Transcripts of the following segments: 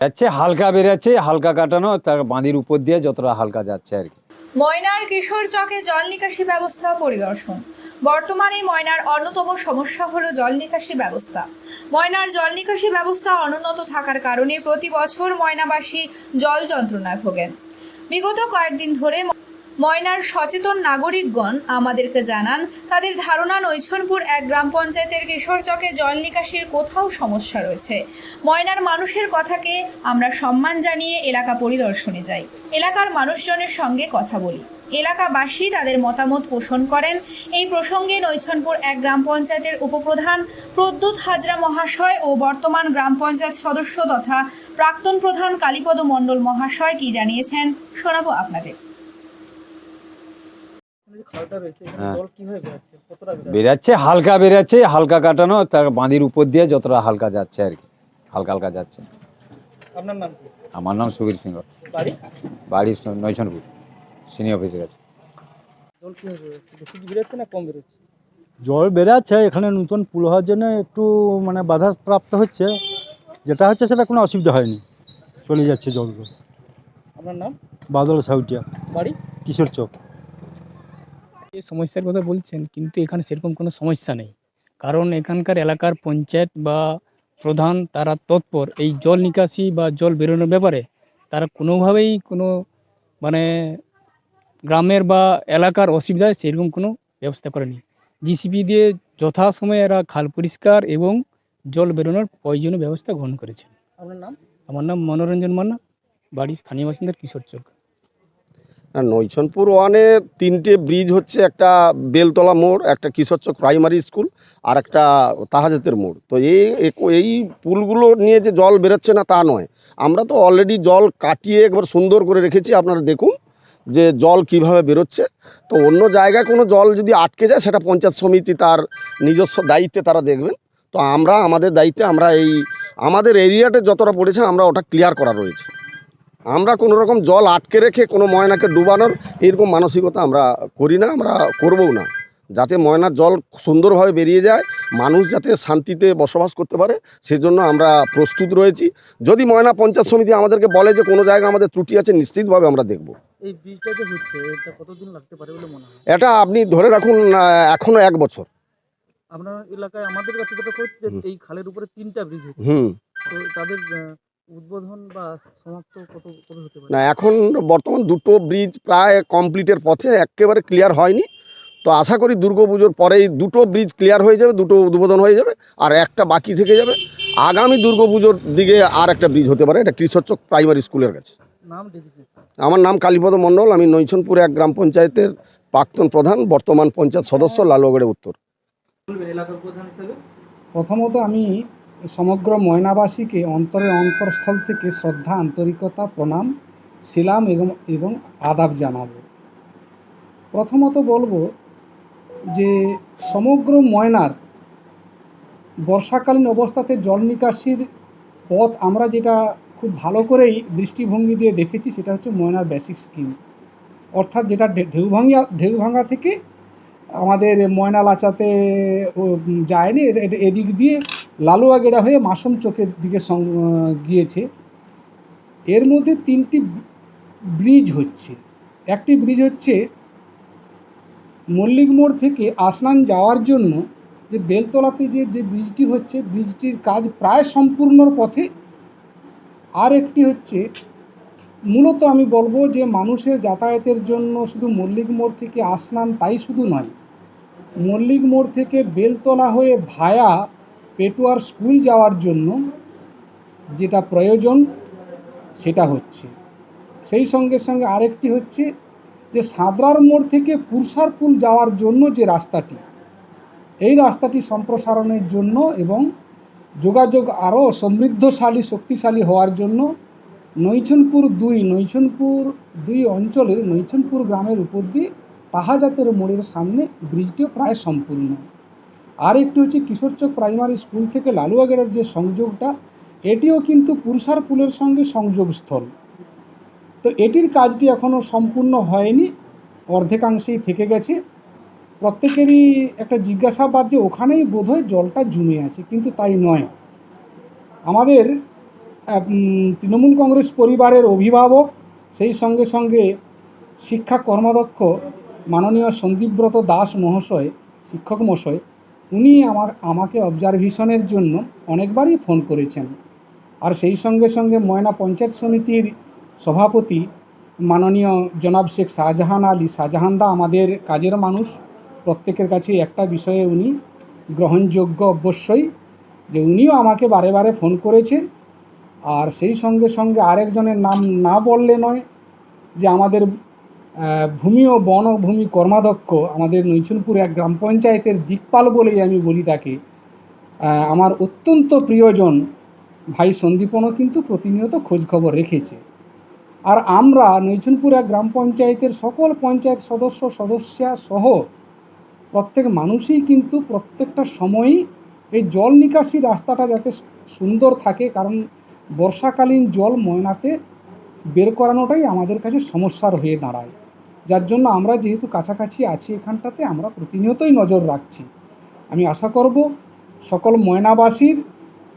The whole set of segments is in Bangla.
যাচ্ছে, হালকা বেরোচ্ছে হালকা কাটানো, তার বাঁধির উপর দিয়ে যতটা হালকা যাচ্ছে আর কি। ময়নার কিশোর চকে জল নিকাশি ব্যবস্থা পরিদর্শন। বর্তমানে ময়নার অন্যতম সমস্যা হলো জল নিকাশি ব্যবস্থা। ময়নার জল নিকাশি ব্যবস্থা অনুন্নত থাকার কারণে প্রতি বছর ময়নাবাসী জল যন্ত্রণায় ভোগেন। বিগত কয়েকদিন ধরে ময়নার সচেতন নাগরিকগণ আমাদেরকে জানান, তাদের ধারণা নৈছনপুর এক গ্রাম পঞ্চায়েতের কিশোর চকে জল নিকাশির কোথাও সমস্যা রয়েছে। ময়নার মানুষের কথাকে আমরা সম্মান জানিয়ে এলাকা পরিদর্শনে যাই। এলাকার মানুষজনের সঙ্গে কথা বলি। এলাকাবাসী তাদের মতামত পোষণ করেন। এই প্রসঙ্গে নৈছনপুর এক গ্রাম পঞ্চায়েতের উপপ্রধান প্রদ্যুৎ হাজরা মহাশয় ও বর্তমান গ্রাম পঞ্চায়েত সদস্য তথা প্রাক্তন প্রধান কালীপদ মণ্ডল মহাশয় কি জানিয়েছেন শোনাবো আপনাদের যে খালটা রয়েছে এখানে হ্যাঁ। জল কীভাবে বেরাচ্ছে? বেরাচ্ছে? হালকা বেরাচ্ছে হালকা কাটানো তার বাঁধির উপর দিয়ে যতটা হালকা যাচ্ছে আর কি হালকা হালকা যাচ্ছে। আপনার নাম আমার নাম সুবীর সিংহ। বাড়ি? বাড়ি নৈছনপুর সিনিয়র অফিসের কাছে জল বেরোচ্ছে? বেশি কি বেরোচ্ছে না কম বেরোচ্ছে? জল বেড়াচ্ছে এখানে নতুন পুল হওয়ার জন্য একটু মানে বাধা প্রাপ্ত হচ্ছে। যেটা হচ্ছে সেটা কোনো অসুবিধা হয়নি চলে যাচ্ছে জলগুলো। আপনার নাম? বাদল সাউটিয়া। বাড়ি? কিশোর চক। এই সমস্যার কথা বলছেন কিন্তু এখানে সেরকম কোনো সমস্যা নেই। কারণ এখানকার এলাকার পঞ্চায়েত বা প্রধান তারা তৎপর। এই জল নিকাশি বা জল বেরোনোর ব্যাপারে তারা কোনোভাবেই কোনো মানে গ্রামের বা এলাকার অসুবিধায় সেরকম কোনো ব্যবস্থা করেনি। জিসিপি দিয়ে যথাসময়ে এরা খাল পরিষ্কার এবং জল বেরোনোর প্রয়োজনীয় ব্যবস্থা গ্রহণ করেছে আপনার নাম? আমার নাম মনোরঞ্জন মান্না বাড়ি স্থানীয় বাসিন্দার কিশোর চক নৈছনপুর ওয়ানে তিনটে ব্রিজ হচ্ছে, একটা বেলতলা মোড়, একটা কিশোরচক প্রাইমারি স্কুল আর একটা তাহাজাতের মোড়। তো এই এই পুলগুলো নিয়ে যে জল বেরোচ্ছে না তা নয়। আমরা তো অলরেডি জল কাটিয়ে একবার সুন্দর করে রেখেছি, আপনারা দেখুন যে জল কীভাবে বেরোচ্ছে। তো অন্য জায়গায় কোনো জল যদি আটকে যায়, সেটা পঞ্চায়েত সমিতি তার নিজস্ব দায়িত্বে তারা দেখবেন। তো আমরা, আমাদের দায়িত্বে আমরা এই, আমাদের এরিয়াতে যতটা পড়েছে, আমরা ওটা ক্লিয়ার করা রয়েছে। আমরা কোনো রকম জল আটকে রেখে কোনো ময়নাকে ডুবানোর এরকম মানসিকতা আমরা করি না আমরা করবও না। যাতে ময়নার জল সুন্দরভাবে বেরিয়ে যায় মানুষ যাতে শান্তিতে বসবাস করতে পারে সেজন্য আমরা প্রস্তুত রয়েছি। যদি ময়না পঞ্চায়েত সমিতি আমাদেরকে বলে যে কোনো জায়গায় আমাদের ত্রুটি আছে নিশ্চিতভাবে আমরা দেখব। এটা আপনি ধরে রাখুন এখনও এক বছর। আপনার এলাকায় আমাদের কাছে যেটা হচ্ছে। এই খালের উপরে তিনটা ব্রিজ হুম। তো তাদের উদ্বোধন বা সমাপ্ত কত কবে হতে পারে? না এখন বর্তমান দুটো ব্রিজ প্রায় কমপ্লিটের পথে একেবারে ক্লিয়ার হয়নি। তো আশা করি দুর্গাপুজোর পরেই দুটো ব্রিজ ক্লিয়ার হয়ে যাবে দুটো উদ্বোধন হয়ে যাবে আর একটা বাকি থেকে যাবে। আগামী দুর্গাপুজোর দিকে আর একটা ব্রিজ হতে পারে এটা কৃষকচক প্রাইমারি স্কুলের কাছে। নাম আমার নাম কালীপদ মণ্ডল আমি নৈছনপুর এক গ্রাম পঞ্চায়েতের প্রাক্তন প্রধান বর্তমান পঞ্চায়েত সদস্য লালগড়ে উত্তর। এলাকার প্রধান হিসেবে? প্রথমত আমি সমগ্র ময়নাবাসীকে অন্তরের অন্তরস্থল থেকে শ্রদ্ধা, আন্তরিকতা, প্রণাম শিলাম এবং এবং আদাব জানাব। প্রথমত বলব যে সমগ্র ময়নার বর্ষাকালীন অবস্থাতে জল নিকাশির পথ আমরা যেটা খুব ভালো করেই দৃষ্টিভঙ্গি দিয়ে দেখেছি, সেটা হচ্ছে ময়নার বেসিক স্কিম। অর্থাৎ যেটা ঢেউভাঙ্গা ঢেউভাঙ্গা থেকে আমাদের ময়না লাচাতে যায়নি এদিক দিয়ে লালুয়াগেড়া হয়ে মাসুম চোখের দিকে গিয়েছে। এর মধ্যে তিনটি ব্রিজ হচ্ছে। একটি ব্রিজ হচ্ছে মল্লিক মোড় থেকে আসনান যাওয়ার জন্য যে বেলতলাতে যে যে ব্রিজটি হচ্ছে, ব্রিজটির কাজ প্রায় সম্পূর্ণর পথে। আর একটি হচ্ছে, মূলত আমি বলব যে মানুষের যাতায়াতের জন্য শুধু মল্লিক মোড় থেকে আসনান তাই শুধু নয়, মল্লিক মোড় থেকে বেলতলা হয়ে ভায়া পেটুয়ার স্কুল যাওয়ার জন্য যেটা প্রয়োজন, সেটা হচ্ছে। সেই সঙ্গে সঙ্গে আরেকটি হচ্ছে যে সাঁতরার মোড় থেকে পুরসারপুল যাওয়ার জন্য যে রাস্তাটি, এই রাস্তাটি সম্প্রসারণের জন্য এবং যোগাযোগ আরও সমৃদ্ধশালী, শক্তিশালী হওয়ার জন্য নৈছনপুর দুই নৈছনপুর দুই অঞ্চলের নৈছনপুর গ্রামের উপর দিয়ে তাহাজাতের মোড়ের সামনে ব্রিজটিও প্রায় সম্পূর্ণ। আর একটি হচ্ছে কিশোরচক প্রাইমারি স্কুল থেকে লালুয়াগড়ের যে সংযোগটা, এটিও কিন্তু পুরসার পুলের সঙ্গে সংযোগস্থল। তো এটির কাজটি এখনও সম্পূর্ণ হয়নি, অর্ধেকাংশেই থেকে গেছে। প্রত্যেকেরই একটা জিজ্ঞাসাবাদ যে ওখানেই বোধহয় জলটা জমে আছে, কিন্তু তাই নয়। আমাদের তৃণমূল কংগ্রেস পরিবারের অভিভাবক, সেই সঙ্গে সঙ্গে শিক্ষা কর্মদক্ষ মাননীয় সন্দীপব্রত দাস মহাশয়, শিক্ষক মহাশয় উনি আমার, আমাকে অবজারভেশনের জন্য অনেকবারই ফোন করেছেন। আর সেই সঙ্গে সঙ্গে ময়না পঞ্চায়েত সমিতির সভাপতি মাননীয় জনাব শেখ শাহজাহান আলী। শাহজাহানদা আমাদের কাজের মানুষ। প্রত্যেকের কাছে একটা বিষয়ে উনি গ্রহণযোগ্য অবশ্যই যে উনিও আমাকে বারে বারে ফোন করেছেন। আর সেই সঙ্গে সঙ্গে আরেকজনের নাম না বললে নয় যে আমাদের ভূমি ও বন ও ভূমি কর্মাধ্যক্ষ আমাদের নৈচনপুর এক গ্রাম পঞ্চায়েতের দিকপাল বলেই আমি বলি তাকে। আমার অত্যন্ত প্রিয়জন ভাই সন্দীপনও কিন্তু প্রতিনিয়ত খোঁজখবর রেখেছে। আর আমরা নৈচনপুর এক গ্রাম পঞ্চায়েতের সকল পঞ্চায়েত সদস্য, সদস্যা সহ প্রত্যেক মানুষই কিন্তু প্রত্যেকটা সময়ই এই জল নিকাশি রাস্তাটা যাতে সুন্দর থাকে, কারণ বর্ষাকালীন জল ময়নাতে বের করানোটাই আমাদের কাছে সমস্যার হয়ে দাঁড়ায়। যার জন্য আমরা যেহেতু কাছাকাছি আছি এখানটাতে, আমরা প্রতিনিয়তই নজর রাখছি। আমি আশা করব সকল ময়নাবাসীর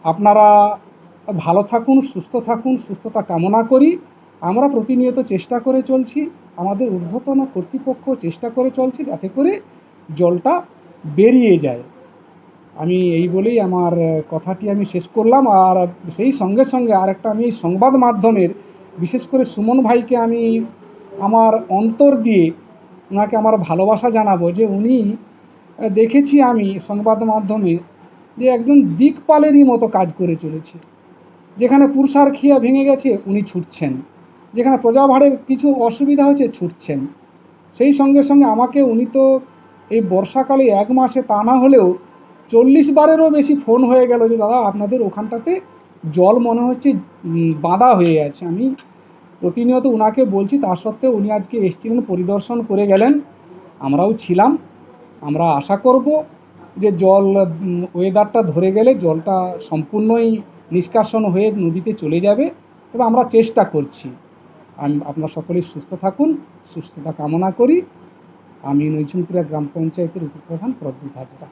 আপনারা ভালো থাকুন, সুস্থ থাকুন, সুস্থতা কামনা করি। আমরা প্রতিনিয়ত চেষ্টা করে চলছি, আমাদের ঊর্ধ্বতন কর্তৃপক্ষ চেষ্টা করে চলছে যাতে করে জলটা বেরিয়ে যায়। আমি এই বলেই আমার কথাটি আমি শেষ করলাম। আর সেই সঙ্গে সঙ্গে আরেকটা আমি সংবাদ মাধ্যমের বিশেষ করে সুমন ভাইকে আমি আমার অন্তর দিয়ে ওনাকে আমার ভালোবাসা জানাব যে উনি দেখেছি আমি সংবাদ মাধ্যমে যে একজন দিকপালেরই মতো কাজ করে চলেছে। যেখানে পুরসার খিয়া ভেঙে গেছে, উনি ছুটছেন। যেখানে প্রজাভাড়ের কিছু অসুবিধা হয়েছে, ছুটছেন। সেই সঙ্গে সঙ্গে আমাকে উনি তো এই বর্ষাকালে এক মাসে তা না হলেও চল্লিশ বারেরও বেশি ফোন হয়ে গেল যে, দাদা, আপনাদের ওখানটাতে জল মনে হচ্ছে বাঁধা হয়ে আছে। আমি প্রতিনিয়ত ওনাকে বলছি তা সত্ত্বেও উনি আজকে এসছিলেন, পরিদর্শন করে গেলেন। আমরাও ছিলাম। আমরা আশা করব যে জল ওয়েদারটা ধরে গেলে জলটা সম্পূর্ণই নিষ্কাশন হয়ে নদীতে চলে যাবে। তবে আমরা চেষ্টা করছি। আমি, আপনারা সকলেই সুস্থ থাকুন, সুস্থতা কামনা করি। আমি নৈচুনপুরা গ্রাম পঞ্চায়েতের উপপ্রধান প্রদ্যুৎ হাজরা।